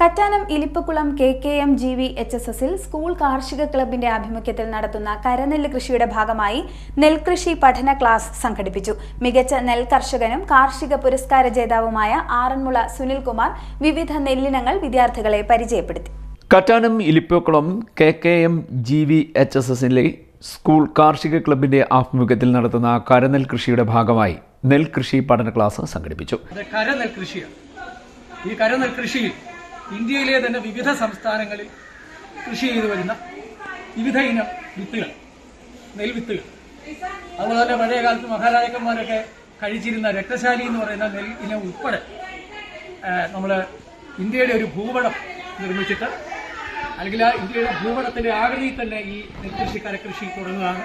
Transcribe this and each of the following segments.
Kattanam Ilippakkulam K K M G V H S എസിൽ school കാർഷിക ക്ലബിന്റെ ആഭിമുഖ്യത്തിൽ നടത്തുന്ന കരനെല്ല് കൃഷിയുടെ ഭാഗമായി നെൽകൃഷി പഠന ക്ലാസ് സംഘടിപ്പിച്ചു. മികച്ച നെൽ കർഷകനും കാർഷിക പുരസ്കാര ജേതാവുമായ ആറന്മുള സുനിൽകുമാർ വിവിധ നെല്ലിനങ്ങൾ വിദ്യാർത്ഥികളെ പരിചയപ്പെടുത്തി. Kattanam Ilippakkulam K K M G V H S എസിലെ സ്കൂൾ കാർഷിക ക്ലബിന്റെ ആഭിമുഖ്യത്തിൽ നടത്തുന്ന കരനെൽ കൃഷിയുടെ ഭാഗമായി നെൽകൃഷി പഠന ക്ലാസ് സംഘടിപ്പിച്ചു. ഈ കരനെൽ കരനെൽകൃഷിയിൽ ഇന്ത്യയിലെ തന്നെ വിവിധ സംസ്ഥാനങ്ങളിൽ കൃഷി ചെയ്തു വരുന്ന വിവിധ ഇനം വിത്തുകൾ നെൽവിത്തുകൾ. അതുപോലെ തന്നെ പഴയ കാലത്ത് മഹാരാജാക്കന്മാരൊക്കെ കഴിച്ചിരുന്ന രക്തശാലി എന്ന് പറയുന്ന നെൽ ഇനം ഉൾപ്പെടെ നമ്മൾ ഇന്ത്യയുടെ ഒരു ഭൂപടം നിർമ്മിച്ചിട്ട് അല്ലെങ്കിൽ ആ ഇന്ത്യയുടെ ഭൂപടത്തിന്റെ ആകൃതിയിൽ തന്നെ ഈ നെൽകൃഷി കരകൃഷി തുടങ്ങുകയാണ്.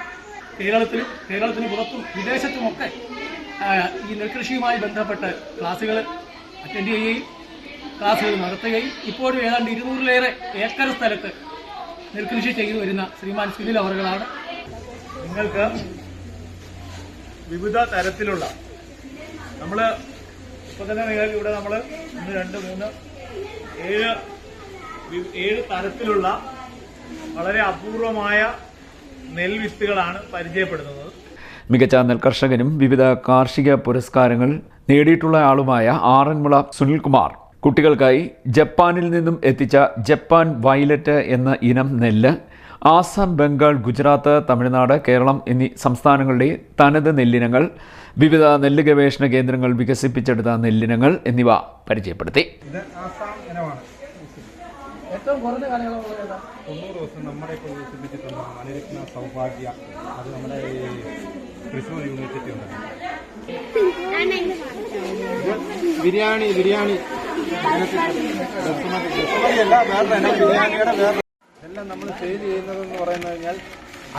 കേരളത്തിലും കേരളത്തിന് പുറത്തും വിദേശത്തുമൊക്കെ ഈ നെൽകൃഷിയുമായി ബന്ധപ്പെട്ട് ക്ലാസ്സുകൾ അറ്റൻഡ് ചെയ്യുകയും ക്ലാസ്സുകൾ നടത്തുകയും ഇപ്പോഴും ഏതാണ്ട് ഇരുന്നൂറിലേറെ ഏക്കർ സ്ഥലത്ത് നെൽകൃഷി ചെയ്തു വരുന്ന ശ്രീമാൻ സുനിൽ അവറുകളാണ്. നിങ്ങൾക്ക് വിവിധ തരത്തിലുള്ള നമ്മൾ ഇപ്പൊ തന്നെ നിങ്ങൾക്ക് ഇവിടെ നമ്മൾ ഒന്ന് രണ്ട് മൂന്ന് ഏഴ് ഏഴ് തരത്തിലുള്ള വളരെ അപൂർവമായ നെൽവിത്തുകളാണ് പരിചയപ്പെടുന്നത്. മികച്ച നെൽകർഷകനും വിവിധ കാർഷിക പുരസ്കാരങ്ങൾ നേടിയിട്ടുള്ള ആളുമായ ആറന്മുള സുനിൽകുമാർ കുട്ടികൾക്കായി ജപ്പാനിൽ നിന്നും എത്തിച്ച ജപ്പാൻ വയലറ്റ് എന്ന ഇനം നെല്ല് ആസാം ബംഗാൾ ഗുജറാത്ത് തമിഴ്നാട് കേരളം എന്നീ സംസ്ഥാനങ്ങളുടെ തനത് നെല്ലിനങ്ങൾ വിവിധ നെല്ല് ഗവേഷണ കേന്ദ്രങ്ങൾ വികസിപ്പിച്ചെടുത്ത നെല്ലിനങ്ങൾ എന്നിവ പരിചയപ്പെടുത്തി. ഇത് ആസാം ഇനമാണ്. ഏറ്റവും കുറഞ്ഞ കാലയളവ് ഏതാ? തൊണ്ണൂറ് ദിവസം നമ്മുടെ ഇപ്പോൾ വികസിപ്പിച്ചിട്ടുള്ള മണിരത്ന സൗഭാഗ്യ. അത് നമ്മുടെ ഈ തൃശ്ശൂർ യൂണിവേഴ്സിറ്റി ഉണ്ട് ബിരിയാണി ബിരിയാണി. എല്ലാം നമ്മൾ സെയിൽ ചെയ്യുന്നതെന്ന് പറയുന്നത് കഴിഞ്ഞാൽ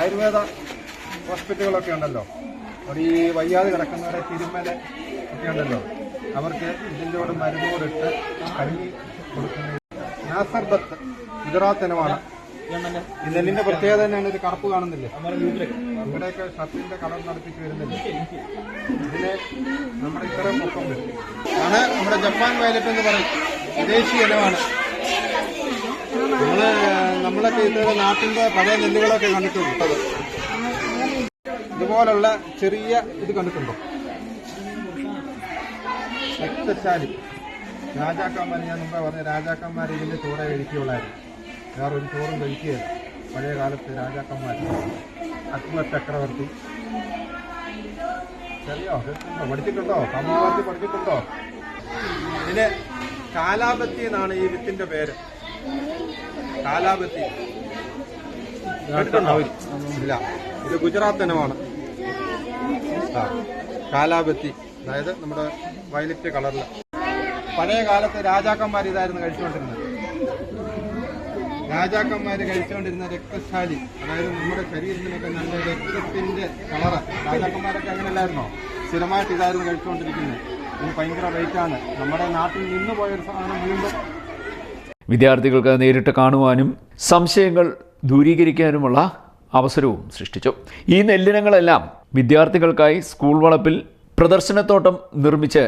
ആയുർവേദ ഹോസ്പിറ്റലുകളൊക്കെ ഉണ്ടല്ലോ. അവിടെ ഈ വയ്യാതെ കിടക്കുന്നവരെ തിരുമല ഒക്കെ ഉണ്ടല്ലോ. അവർക്ക് ഇതിന്റെ കൂടെ മരുന്നോടിട്ട് കഴുകി കൊടുക്കുന്നത് നാസർബത്ത് ഗുജറാത്ത് ഇനമാണ്. ഈ നെല്ലിന്റെ പ്രത്യേകത തന്നെയാണ്? ഇത് കറുപ്പ് കാണുന്നില്ലേ? ഇവിടെയൊക്കെ ഷർട്ടിന്റെ കളർ നടത്തിച്ച് വരുന്നില്ലേ? ഇതിന് നമ്മുടെ ഇത്തരം പൊക്കം വരും. ആണ് നമ്മുടെ ജപ്പാൻ വയലറ്റ് എന്ന് പറയും. വിദേശി ഇനമാണ്. നമ്മൾ നമ്മളൊക്കെ ഇതുവരെ നാട്ടിന്റെ പഴയ നെല്ലുകളൊക്കെ കണ്ടിട്ടുണ്ട്. ഇതുപോലുള്ള ചെറിയ ഇത് കണ്ടിട്ടുണ്ടോ? രക്തശാലി. രാജാക്കന്മാർ ഞാൻ മുമ്പേ പറഞ്ഞ രാജാക്കന്മാർ ഇതിന്റെ ചോറേ കഴിക്കുകയുള്ളായിരുന്നു. വേറെ ഒരു ചോറും കഴിക്കുകയില്ല. പഴയ കാലത്ത് രാജാക്കന്മാർ അക്ബർ ചക്രവർത്തി. പഠിച്ചിട്ടുണ്ടോ? സമൂഹത്തിൽ പഠിച്ചിട്ടുണ്ടോ? കാലാപത്തി എന്നാണ് ഈ വിത്തിന്റെ പേര്. കാലാപത്തി. ഇല്ല. ഇത് ഗുജറാത്ത് ഇനമാണ്. കാലാപത്തി. അതായത് നമ്മുടെ വയലറ്റ് കളറിൽ പഴയ കാലത്ത് രാജാക്കന്മാർ ഇതായിരുന്നു കഴിച്ചുകൊണ്ടിരുന്നത്. രാജാക്കന്മാര് കഴിച്ചുകൊണ്ടിരുന്ന രക്തശാലി അതായത് നമ്മുടെ ശരീരത്തിനൊക്കെ നല്ല രക്തത്തിന്റെ കളറ്. രാജാക്കന്മാരൊക്കെ അങ്ങനെയല്ലായിരുന്നോ? സ്ഥിരമായിട്ട് ഇതായിരുന്നു കഴിച്ചുകൊണ്ടിരിക്കുന്നത് ഇത് ഭയങ്കര റേറ്റാണ് നമ്മുടെ നാട്ടിൽ നിന്ന് പോയൊരു സാധനം വീണ്ടും വിദ്യാർത്ഥികൾക്ക് നേരിട്ട് കാണുവാനും സംശയങ്ങൾ ദൂരീകരിക്കാനുമുള്ള അവസരവും സൃഷ്ടിച്ചു. ഈ നെല്ലിനങ്ങളെല്ലാം വിദ്യാർത്ഥികൾക്കായി സ്കൂൾ വളപ്പിൽ പ്രദർശനത്തോട്ടം നിർമ്മിച്ച്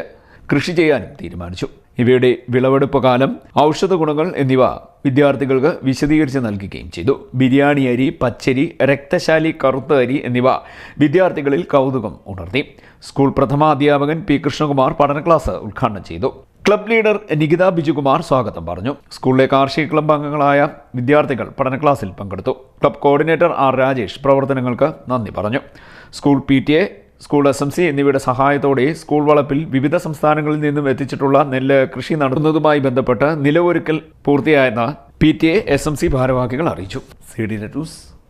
കൃഷി ചെയ്യാനും തീരുമാനിച്ചു. ഇവയുടെ വിളവെടുപ്പ് കാലം ഔഷധ ഗുണങ്ങൾ എന്നിവ വിദ്യാർത്ഥികൾക്ക് വിശദീകരിച്ച് നൽകുകയും ചെയ്തു. ബിരിയാണി അരി പച്ചരി രക്തശാലി കറുത്ത അരി എന്നിവ വിദ്യാർത്ഥികളിൽ കൗതുകം ഉണർത്തി. School പ്രഥമാധ്യാപകൻ P. കൃഷ്ണകുമാർ പഠന ക്ലാസ് ഉദ്ഘാടനം ചെയ്തു. ക്ലബ് ലീഡർ നികിത ബിജുകുമാർ സ്വാഗതം പറഞ്ഞു. സ്കൂളിലെ കാർഷിക ക്ലബ് അംഗങ്ങളായ വിദ്യാർത്ഥികൾ പഠന ക്ലാസ്സിൽ പങ്കെടുത്തു. ക്ലബ് കോർഡിനേറ്റർ ആർ രാജേഷ് പ്രവർത്തനങ്ങൾക്ക് നന്ദി പറഞ്ഞു. School P T A school S M C എന്നിവയുടെ സഹായത്തോടെ സ്കൂൾ വളപ്പിൽ വിവിധ സംസ്ഥാനങ്ങളിൽ നിന്നും എത്തിച്ചിട്ടുള്ള നെല്ല് കൃഷി നടത്തുന്നതുമായി ബന്ധപ്പെട്ട് നിലവൊരുക്കൽ പൂർത്തിയായെന്ന് P T A S M C ഭാരവാഹികൾ അറിയിച്ചു. C D news.